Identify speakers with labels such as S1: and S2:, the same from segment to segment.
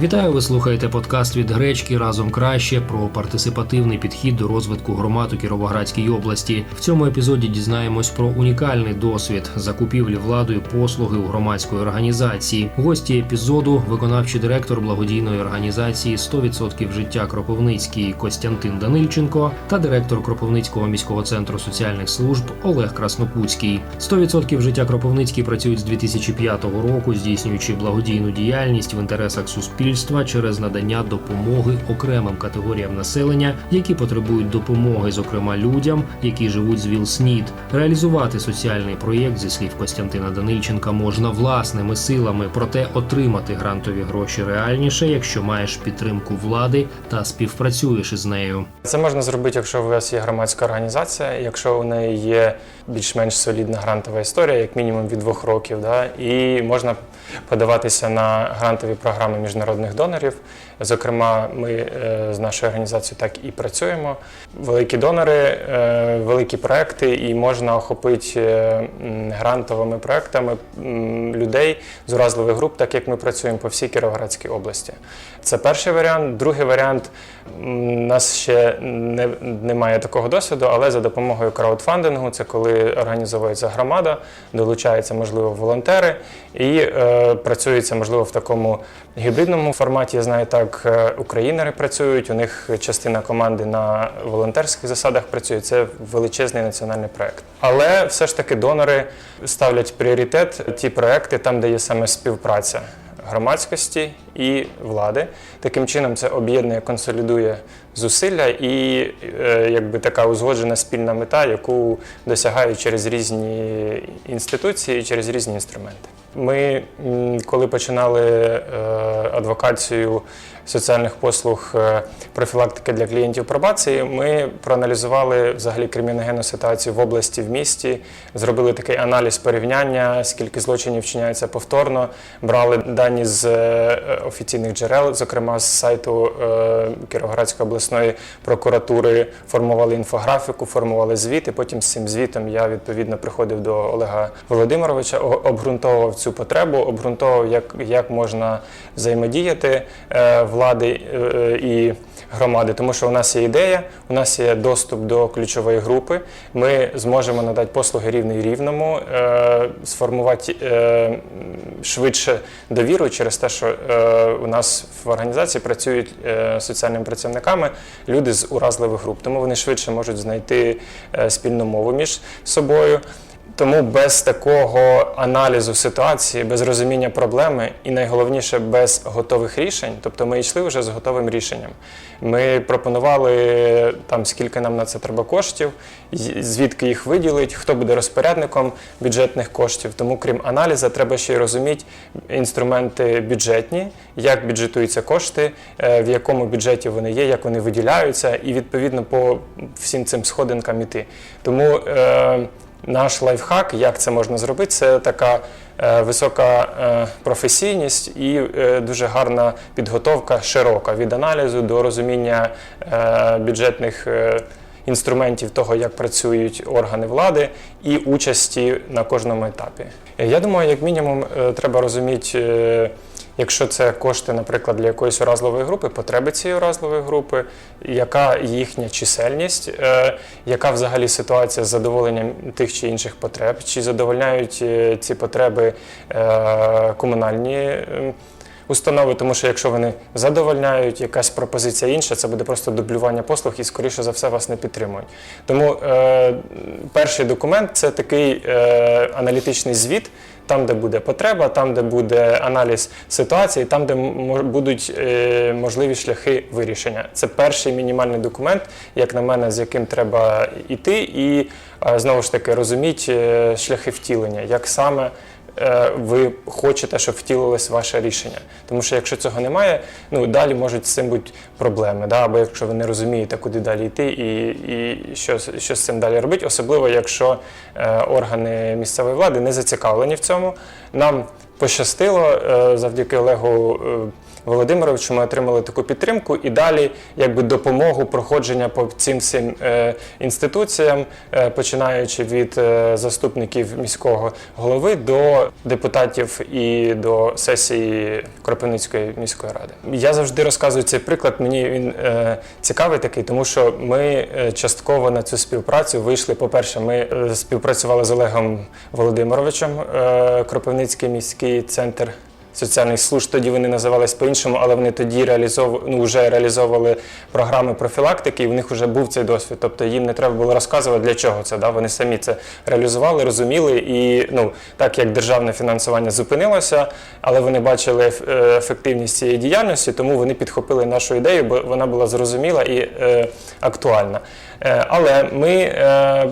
S1: Вітаю, ви слухаєте подкаст від гречки разом краще про партисипативний підхід до розвитку громад у Кіровоградській області. В цьому епізоді дізнаємось про унікальний досвід закупівлі владою послуги у громадської організації. Гості епізоду виконавчий директор благодійної організації «100% життя Кропивницький Костянтин Данильченко та директор Кропивницького міського центру соціальних служб Олег Краснопутський. «100% життя Кропивницький працюють з 2005 року, здійснюючи благодійну діяльність в інтересах суспільства через надання допомоги окремим категоріям населення, які потребують допомоги, зокрема людям, які живуть з ВІЛ-СНІД. Реалізувати соціальний проєкт зі слів Костянтина Данильченка можна власними силами, проте отримати грантові гроші реальніше, якщо маєш підтримку влади та співпрацюєш із нею.
S2: Це можна зробити, якщо у вас є громадська організація, якщо у неї є більш-менш солідна грантова історія, як мінімум від двох років, да, і можна подаватися на грантові програми міжнародних донорів. Зокрема, ми е, з нашою організацією так і працюємо. Великі донори, е, великі проекти, і можна охопити е, грантовими проектами людей з уразливих груп, так як ми працюємо по всій Кіровоградській області. Це перший варіант. Другий варіант у нас ще не, немає такого досвіду, але за допомогою краудфандингу, це коли організовується громада, долучаються, можливо, волонтери і е, працюється, можливо, в такому гібридному форматі. Я знаю, так е, українери працюють. У них частина команди на волонтерських засадах працює. Це величезний національний проект. Але все ж таки донори ставлять пріоритет ті проекти там, де є саме співпраця громадськості і влади. Таким чином це об'єднує, консолідує зусилля і е, якби така узгоджена спільна мета, яку досягають через різні інституції і через різні інструменти. Ми, коли починали е, адвокацію соціальних послуг е, профілактики для клієнтів пробації, ми проаналізували взагалі криміногенну ситуацію в області, в місті, зробили такий аналіз порівняння, скільки злочинів вчиняється повторно, брали дані з офіційних джерел, зокрема з сайту Кіровоградської обласної прокуратури, формували інфографіку, формували звіт, і потім з цим звітом я відповідно приходив до Олега Володимировича, обґрунтовував цю потребу, обґрунтовував, як, як можна взаємодіяти е, влади е, і громади, тому що у нас є ідея, у нас є доступ до ключової групи. Ми зможемо надати послуги рівний рівному, е, сформувати е, швидше довіру через те, що е, у нас в організації працюють е, соціальними працівниками люди з уразливих груп, тому вони швидше можуть знайти е, спільну мову між собою. Тому без такого аналізу ситуації, без розуміння проблеми і найголовніше без готових рішень, тобто ми йшли вже з готовим рішенням. Ми пропонували там, скільки нам на це треба коштів, звідки їх виділить, хто буде розпорядником бюджетних коштів. Тому, крім аналізу, треба ще й розуміти інструменти бюджетні, як бюджетуються кошти, е, в якому бюджеті вони є, як вони виділяються, і відповідно по всім цим сходинкам іти. Тому е, наш лайфхак, як це можна зробити, це така е, висока е, професійність і е, дуже гарна підготовка широка від аналізу до розуміння бюджетних. Інструментів того, як працюють органи влади, і участі на кожному етапі. Я думаю, як мінімум, треба розуміти, якщо це кошти, наприклад, для якоїсь уразливої групи, потреби цієї уразливої групи, яка їхня чисельність, е, яка взагалі ситуація з задоволенням тих чи інших потреб, чи задовольняють е, ці потреби е, комунальні. е, Установи, тому що якщо вони задовольняють якась пропозиція інша, це буде просто дублювання послуг і, скоріше за все, вас не підтримують. Тому е, перший документ це такий е, аналітичний звіт, там, де буде потреба, там, де буде аналіз ситуації, там, де будуть е, можливі шляхи вирішення. Це перший мінімальний документ, як на мене, з яким треба йти, і е, знову ж таки розуміти е, шляхи втілення, як саме ви хочете, щоб втілилось ваше рішення. Тому що якщо цього немає, ну далі можуть з цим бути проблеми. Да? Або якщо ви не розумієте, куди далі йти і, і що, що з цим далі робити, особливо якщо е, органи місцевої влади не зацікавлені в цьому. Нам пощастило е, завдяки Олегу. е, Володимировичу ми отримали таку підтримку і далі якби допомогу проходження по цим всім е, інституціям, е, починаючи від е, заступників міського голови до депутатів і до сесії Кропивницької міської ради. Я завжди розказую цей приклад. Мені він цікавий такий, тому що ми частково на цю співпрацю вийшли. По-перше, ми е, співпрацювали з Олегом Володимировичем, Кропивницький міський центр соціальних служб. Тоді вони називались по-іншому, але вони тоді реалізов... ну, вже реалізовували програми профілактики, і в них вже був цей досвід. Тобто їм не треба було розказувати, для чого це. Да? Вони самі це реалізували, розуміли. І ну, так як державне фінансування зупинилося, але вони бачили е, ефективність цієї діяльності, тому вони підхопили нашу ідею, бо вона була зрозуміла і е, актуальна. Е, але ми. Е,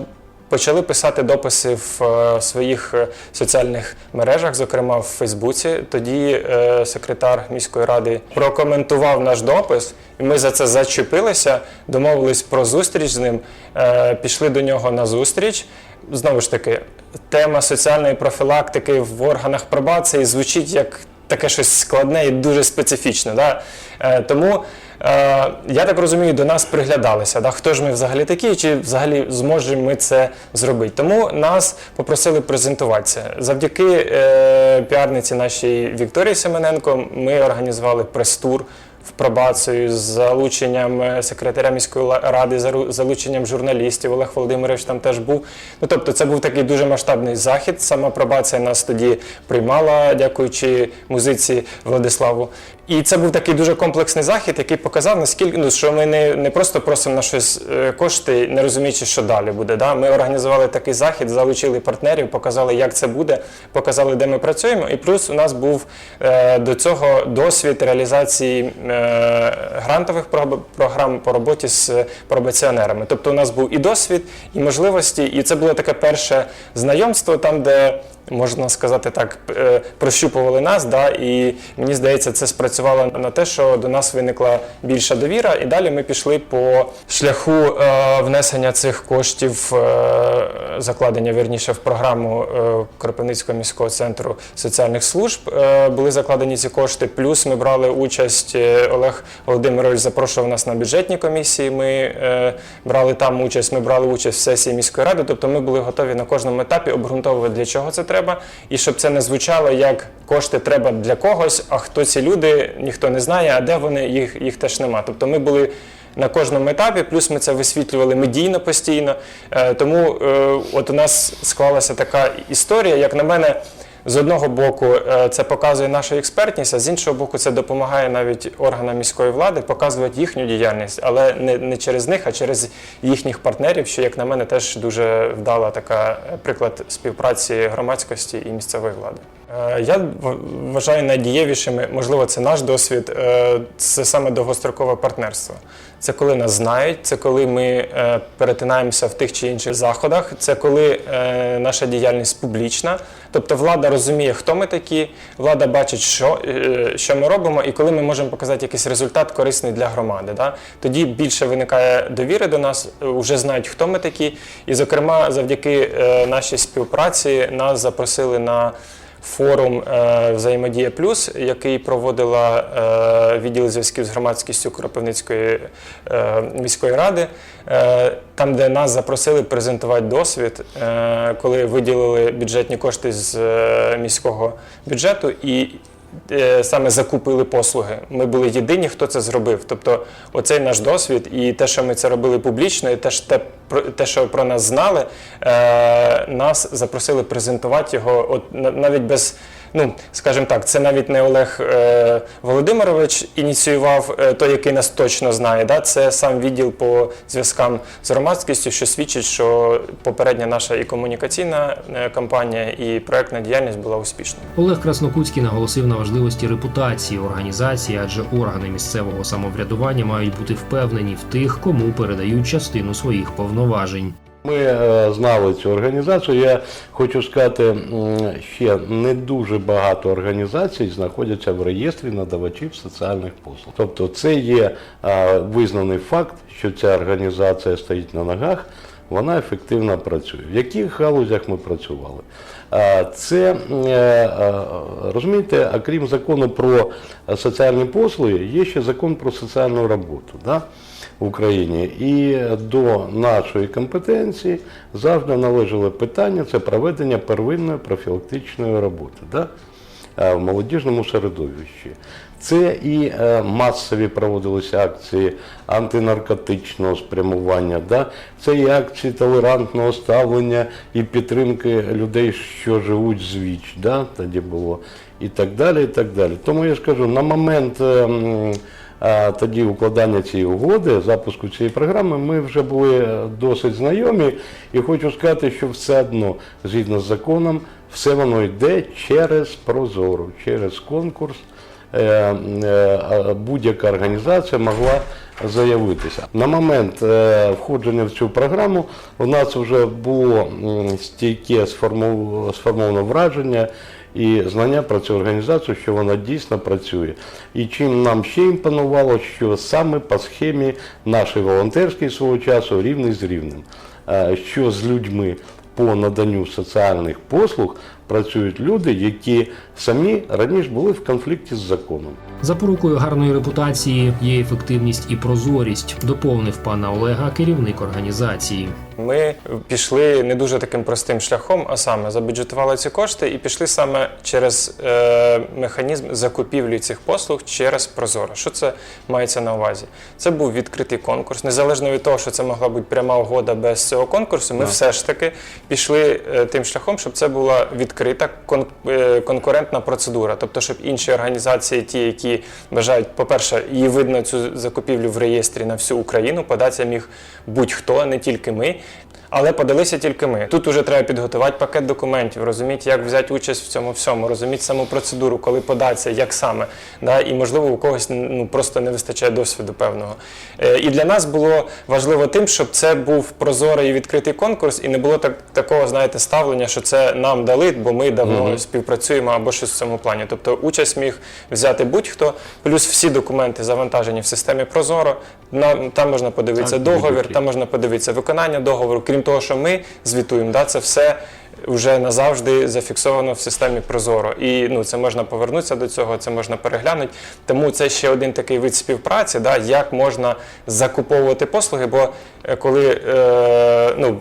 S2: Почали писати дописи в е, своїх е, соціальних мережах, зокрема в Фейсбуці. Тоді е, секретар міської ради прокоментував наш допис, і ми за це зачепилися, домовились про зустріч з ним, пішли до нього на зустріч. Знову ж таки, тема соціальної профілактики в органах пробації звучить як таке щось складне і дуже специфічне. Да? Е, тому е, я так розумію, до нас приглядалися, да? хто ж ми взагалі такі, чи взагалі зможемо ми це зробити. Тому нас попросили презентуватися. Завдяки е, піарниці нашій Вікторії Семененко ми організували прес-тур в пробацію з залученням е, секретаря міської ради, зару- залученням журналістів. Олег Володимирович там теж був. Ну тобто, це був такий дуже масштабний захід. Сама пробація нас тоді приймала, дякуючи музиці Владиславу. І це був такий дуже комплексний захід, який показав, наскільки ну, що ми не, не просто просимо на щось е, кошти, не розуміючи, що далі буде. Да? Ми організували такий захід, залучили партнерів, показали, як це буде, показали, де ми працюємо. І плюс у нас був е, до цього досвід реалізації е, грантових програм по роботі з пробаціонерами. Тобто, у нас був і досвід, і можливості, і це було таке перше знайомство, там, де можна сказати так, е, прощупували нас, да, і мені здається, це спрацювало на те, що до нас виникла більша довіра, і далі ми пішли по шляху е, внесення цих коштів, е, закладення вірніше в програму е, Кропивницького міського центру соціальних служб. Е, були закладені ці кошти. Плюс ми брали участь. е, Олег Володимирович запрошував нас на бюджетні комісії. Ми е, брали там участь. Ми брали участь в сесії міської ради. Тобто, ми були готові на кожному етапі обґрунтовувати, для чого це треба, і щоб це не звучало як кошти треба для когось. А хто ці люди, ніхто не знає, а де вони їх, їх теж нема. Тобто, ми були. На кожному етапі, плюс ми це висвітлювали медійно постійно. Е, тому е, от у нас склалася така історія, як на мене, з одного боку, е, це показує нашу експертність, а з іншого боку, це допомагає навіть органам міської влади показувати їхню діяльність, але не, не через них, а через їхніх партнерів, що, як на мене, теж дуже вдала така е, приклад співпраці громадськості і місцевої влади. Е, Я вважаю найдієвішими, можливо, це наш досвід, е, це саме довгострокове партнерство. Це коли нас знають, це коли ми е, перетинаємося в тих чи інших заходах, це коли наша діяльність публічна. Тобто влада розуміє, хто ми такі, влада бачить, що, що ми робимо, і коли ми можемо показати якийсь результат корисний для громади. Да? Тоді більше виникає довіри до нас, вже знають, хто ми такі. І, зокрема, завдяки нашій співпраці нас запросили на форум е, Взаємодія Плюс, який проводила е, відділ зв'язків з громадськістю Кропивницької е, міської ради, там, де нас запросили презентувати досвід, коли виділили бюджетні кошти з міського бюджету і. Е, Саме закупили послуги. Ми були єдині, хто це зробив. Тобто, оцей наш досвід і те, що ми це робили публічно, і те, те, те, що про нас знали, е, нас запросили презентувати його, от навіть без. Ну, скажімо так, це навіть не Олег е, Володимирович ініціював е, той, який нас точно знає. Да? Це сам відділ по зв'язкам з громадськістю, що свідчить, що попередня наша і комунікаційна е, кампанія, і проектна діяльність була успішною.
S1: Олег Краснокутський наголосив на важливості репутації організації, адже органи місцевого самоврядування мають бути впевнені в тих, кому передають частину своїх повноважень.
S3: Ми е, знали цю організацію. Я хочу сказати, ще не дуже багато організацій знаходяться в реєстрі надавачів соціальних послуг. Тобто, це є е, визнаний факт, що ця організація стоїть на ногах. вона ефективно працює. В яких галузях ми працювали? Це е, е, розумієте, окрім закону про соціальні послуги, є ще закон про соціальну роботу. Да? в Україні. І до нашої компетенції завжди належало питання це проведення первинної профілактичної роботи да? в молодіжному середовищі. Це і е, масові проводилися акції антинаркотичного спрямування, да? це і акції толерантного ставлення і підтримки людей, що живуть з ВІЧ, да? тоді було, і так далі. і так далі. Тому я ж кажу, на момент. е, м, тоді укладання цієї угоди, запуску цієї програми, ми вже були досить знайомі, і хочу сказати, що все одно, згідно з законом, все воно йде через прозоро, через конкурс. Е, е, Будь-яка організація могла заявитися. На момент е, входження в цю програму у нас вже було стійке сформов- сформоване враження і знання про цю організацію, що вона дійсно працює. І чим нам ще імпонувало, що саме по схемі нашій волонтерській свого часу рівний з рівним, що з людьми по наданню соціальних послуг працюють люди, які самі раніше були в конфлікті з законом.
S1: Запорукою гарної репутації є ефективність і прозорість, доповнив пана Олега керівник організації.
S2: Ми пішли не дуже таким простим шляхом, а саме забюджетували ці кошти і пішли саме через е, механізм закупівлі цих послуг через Прозоро. Що це мається на увазі? Це був відкритий конкурс. Незалежно від того, що це могла бути пряма угода без цього конкурсу, ми все ж таки пішли е, тим шляхом, щоб це була відкрита кон- е, конкурентна процедура. Тобто, щоб інші організації, ті, які бажають, по-перше, її видно цю закупівлю в реєстрі на всю Україну, податися міг будь-хто, не тільки ми. Але подалися тільки ми. Тут вже треба підготувати пакет документів, розуміти, як взяти участь в цьому всьому, розуміти саму процедуру, коли податися, як саме. Да? І можливо у когось ну, просто не вистачає досвіду певного. Е, і для нас було важливо тим, щоб це був прозорий і відкритий конкурс, і не було так, такого, знаєте, ставлення, що це нам дали, бо ми давно співпрацюємо або щось в цьому плані. Тобто участь міг взяти будь-хто, плюс всі документи завантажені в системі Прозоро. На, там можна подивитися
S3: Так,
S2: договір,
S3: будь-який.
S2: там можна подивитися виконання договору. Крім того, що ми звітуємо, да, це все вже назавжди зафіксовано в системі Прозоро. І ну, це можна повернутися до цього, це можна переглянути. Тому це ще один такий вид співпраці, да, як можна закуповувати послуги. Бо е, коли е, ну,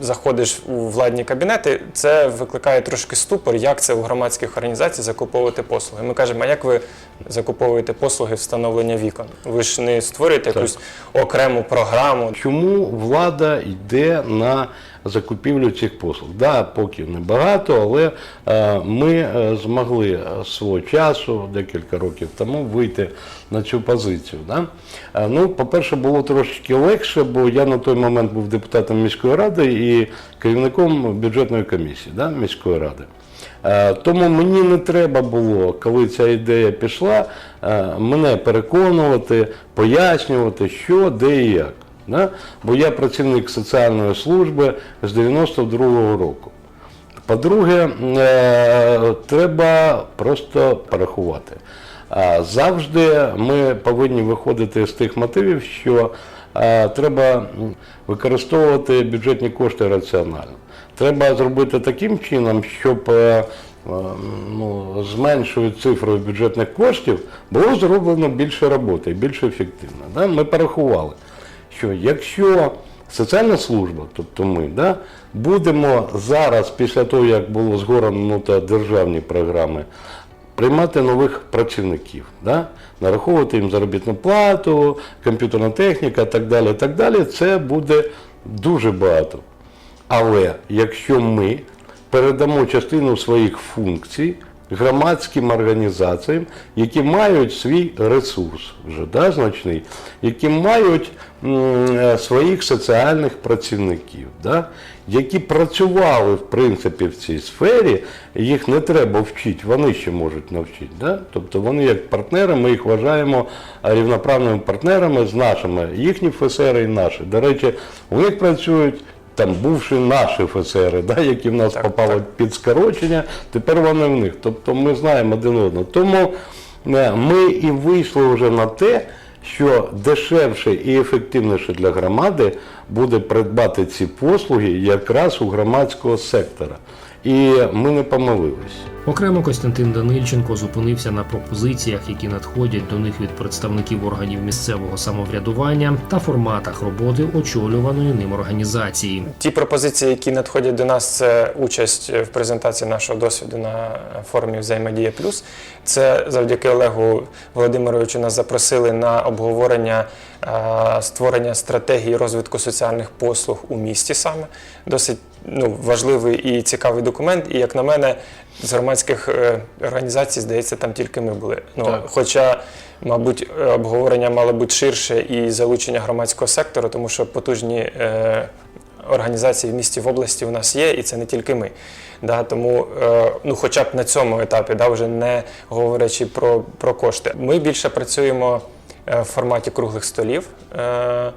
S2: заходиш у владні кабінети, це викликає трошки ступор, як це у громадських організацій закуповувати послуги. Ми кажемо, а як ви закуповуєте послуги встановлення вікон? Ви ж не створюєте якусь окрему програму.
S3: Чому влада йде на закупівлю цих послуг? Да, поки небагато, але е, ми е, змогли свого часу, декілька років тому, вийти на цю позицію. Да? Е, ну, по-перше, було трошечки легше, бо я на той момент був депутатом міської ради і керівником бюджетної комісії да, міської ради. Тому мені не треба було, коли ця ідея пішла, мене переконувати, пояснювати, що, де і як. Да? Бо я працівник соціальної служби з 92-го року. По-друге, е, треба просто порахувати. Завжди ми повинні виходити з тих мотивів, що е, треба використовувати бюджетні кошти раціонально. Треба зробити таким чином, щоб е, ну, з меншою цифрою бюджетних коштів було зроблено більше роботи більш ефективно. Ми порахували, що якщо соціальна служба, тобто ми, да, будемо зараз, після того, як було згорнуто державні програми, приймати нових працівників, да? нараховувати їм заробітну плату, комп'ютерна техніка так далі, так далі, це буде дуже багато. Але якщо ми передамо частину своїх функцій громадським організаціям, які мають свій ресурс вже да, значний, які мають м, е, своїх соціальних працівників, да, які працювали в принципі в цій сфері, їх не треба вчити, вони ще можуть навчити. Да? Тобто вони як партнери, ми їх вважаємо рівноправними партнерами з нашими, їхні ФСРи і наші. До речі, у них працюють там бувши наші офіцери, да, які в нас
S2: Так,
S3: попали
S2: так.
S3: під скорочення, тепер вони в них. Тобто ми знаємо один одного. Тому е, ми і вийшли вже на те, що дешевше і ефективніше для громади буде придбати ці послуги якраз у громадського сектора. І ми не помилились.
S1: Окремо Костянтин Данильченко зупинився на пропозиціях, які надходять до них від представників органів місцевого самоврядування та форматах роботи очолюваної ним організації.
S2: Ті пропозиції, які надходять до нас, це участь в презентації нашого досвіду на форумі Взаємодія Плюс. Це завдяки Олегу Володимировичу нас запросили на обговорення е, створення стратегії розвитку соціальних послуг у місті саме. Досить ну, важливий і цікавий документ. І як на мене, з громадських е, організацій, здається, там тільки ми були. Ну,
S3: Так.
S2: Хоча, мабуть, обговорення мало бути ширше і залучення громадського сектору, тому що потужні е, організації в місті в області у нас є, і це не тільки ми. Да, тому, е, ну, хоча б на цьому етапі, да, вже не говорячи про, про кошти. Ми більше працюємо е, в форматі круглих столів, е,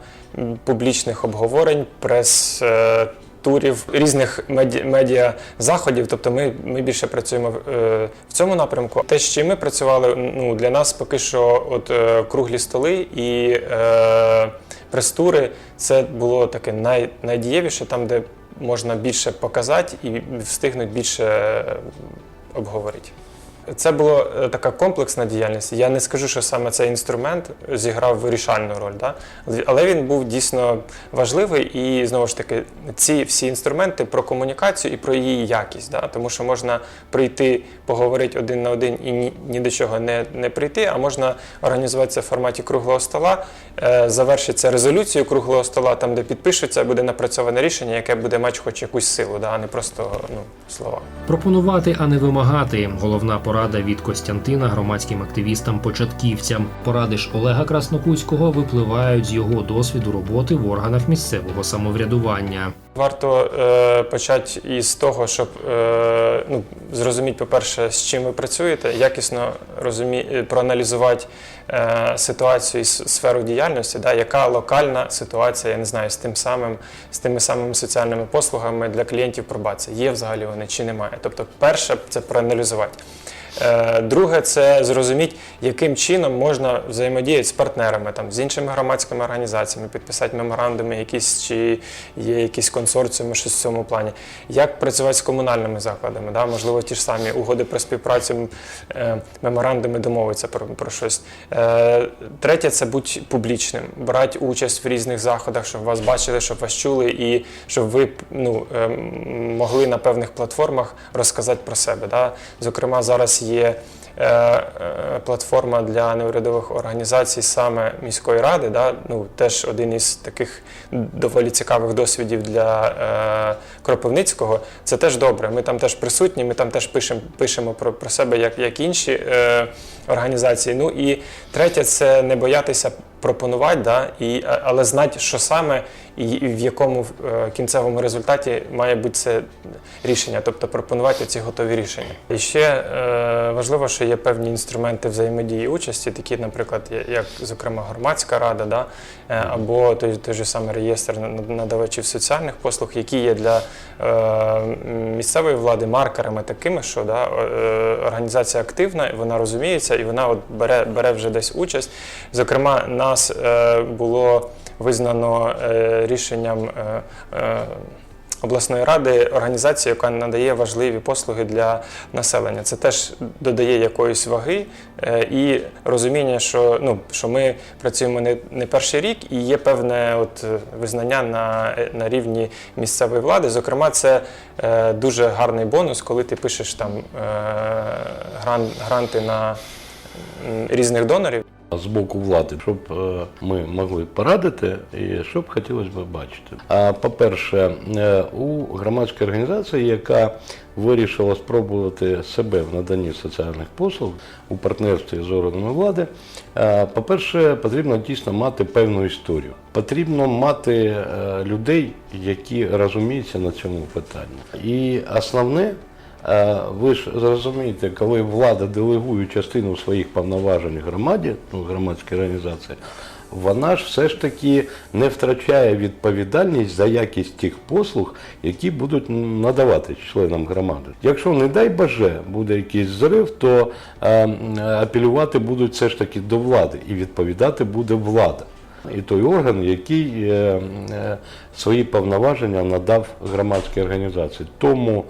S2: публічних обговорень, прес. е, Турів різних меді- медіа заходів, тобто ми, ми більше працюємо е, в цьому напрямку. Те, чим ми працювали, ну для нас поки що, от е, круглі столи і е, прес-тури, це було таке най, найдієвіше, там, де можна більше показати і встигнуть більше е, обговорити. Це була е, така комплексна діяльність. Я не скажу, що саме цей інструмент зіграв вирішальну роль, да? але він був дійсно важливий і знову ж таки ці всі інструменти про комунікацію і про її якість. Да? Тому що можна прийти, поговорити один на один і ні, ні до чого не, не прийти, а можна організувати це в форматі круглого стола, е, завершиться резолюцією круглого стола, там де підпишуться, буде напрацьоване рішення, яке буде мати хоч якусь силу, да? а не просто ну, слова.
S1: Пропонувати, а не вимагати. Головна порада від Костянтина громадським активістам-початківцям. Поради ж Олега Краснокутського випливають з його досвіду роботи в органах місцевого самоврядування.
S2: Варто е, почати із того, щоб е, ну, зрозуміти, по-перше, з чим ви працюєте, якісно розумі... е, проаналізувати е, ситуацію і сферу діяльності, да, яка локальна ситуація, я не знаю, з тим самим, з тими самими соціальними послугами для клієнтів пробації. Є взагалі вони чи немає. Тобто, перше це проаналізувати. Е, Друге, це зрозуміти, яким чином можна взаємодіяти з партнерами, там, з іншими громадськими організаціями, підписати меморандуми, якісь, чи є якісь консорціуми, щось в цьому плані. Як працювати з комунальними закладами, да? можливо, ті ж самі угоди про співпрацю, е, меморандуми домовитися про, про щось. Е, Третє це бути публічним, брати участь в різних заходах, щоб вас бачили, щоб вас чули, і щоб ви ну, е, могли на певних платформах розказати про себе. Да? Зокрема, зараз є е, е, платформа для неурядових організацій саме міської ради. Да? Ну, теж один із таких доволі цікавих досвідів для е, Кропивницького. Це теж добре. Ми там теж присутні, ми там теж пишемо, пишемо про, про себе як, як інші організації. Ну і третє це не боятися пропонувати, да? і, але знати, що саме і, в якому е, кінцевому результаті має бути це рішення, тобто пропонувати ці готові рішення. І ще е, важливо, що є певні інструменти взаємодії участі, такі, наприклад, як, зокрема, громадська рада, да? е, або той, той же самий реєстр над- надавачів соціальних послуг, які є для е, місцевої влади маркерами такими, що да, е, організація активна, вона розуміється, і вона от бере, бере вже десь участь. Зокрема, нас е, було визнано е, рішенням. Обласної ради організацію, яка надає важливі послуги для населення. Це теж додає якоїсь ваги е, і розуміння, що, ну, що ми працюємо не, не перший рік і є певне от, е, визнання на, е, на рівні місцевої влади. Зокрема, це е, дуже гарний бонус, коли ти пишеш там е, гран, гранти на різних донорів.
S3: З боку влади, щоб е, ми могли порадити і що хотілося б бачити. А по-перше, е, у громадській організації, яка вирішила спробувати себе в наданні соціальних послуг у партнерстві з органами влади, е, по-перше, потрібно дійсно мати певну історію. Потрібно мати людей, які розуміються на цьому питанні. І основне. Ви ж зрозумієте, коли влада делегує частину своїх повноважень громаді, ну, громадській організації, вона ж все ж таки не втрачає відповідальність за якість тих послуг, які будуть надавати членам громади. Якщо, не дай Боже, буде якийсь зрив, то е, апелювати будуть все ж таки до влади і відповідати буде влада. І той орган, який е, е, свої повноваження надав громадській організації. Тому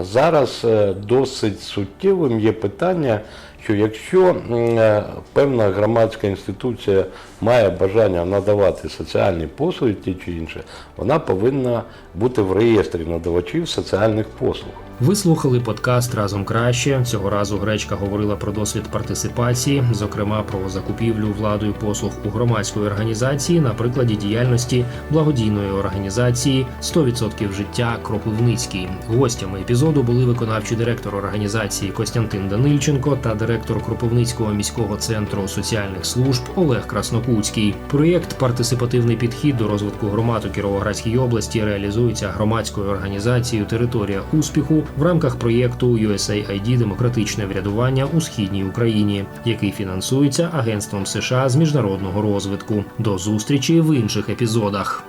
S3: зараз е, досить суттєвим є питання, що якщо е, певна громадська інституція має бажання надавати соціальні послуги ті чи інші, вона повинна бути в реєстрі надавачів соціальних послуг.
S1: Ви слухали подкаст разом краще. Цього разу гречка говорила про досвід партисипації, зокрема про закупівлю владою послуг у громадської організації на прикладі діяльності благодійної організації «100% життя Кропивницький. Гостями епізоду були виконавчий директор організації Костянтин Данильченко та директор Кропивницького міського центру соціальних служб Олег Краснокутський. Проєкт Партисипативний підхід до розвитку громад у Кіровоградській області реалізується громадською організацією Територія успіху в рамках проєкту USAID Демократичне врядування у східній Україні, який фінансується Агентством США з міжнародного розвитку. До зустрічі в інших епізодах.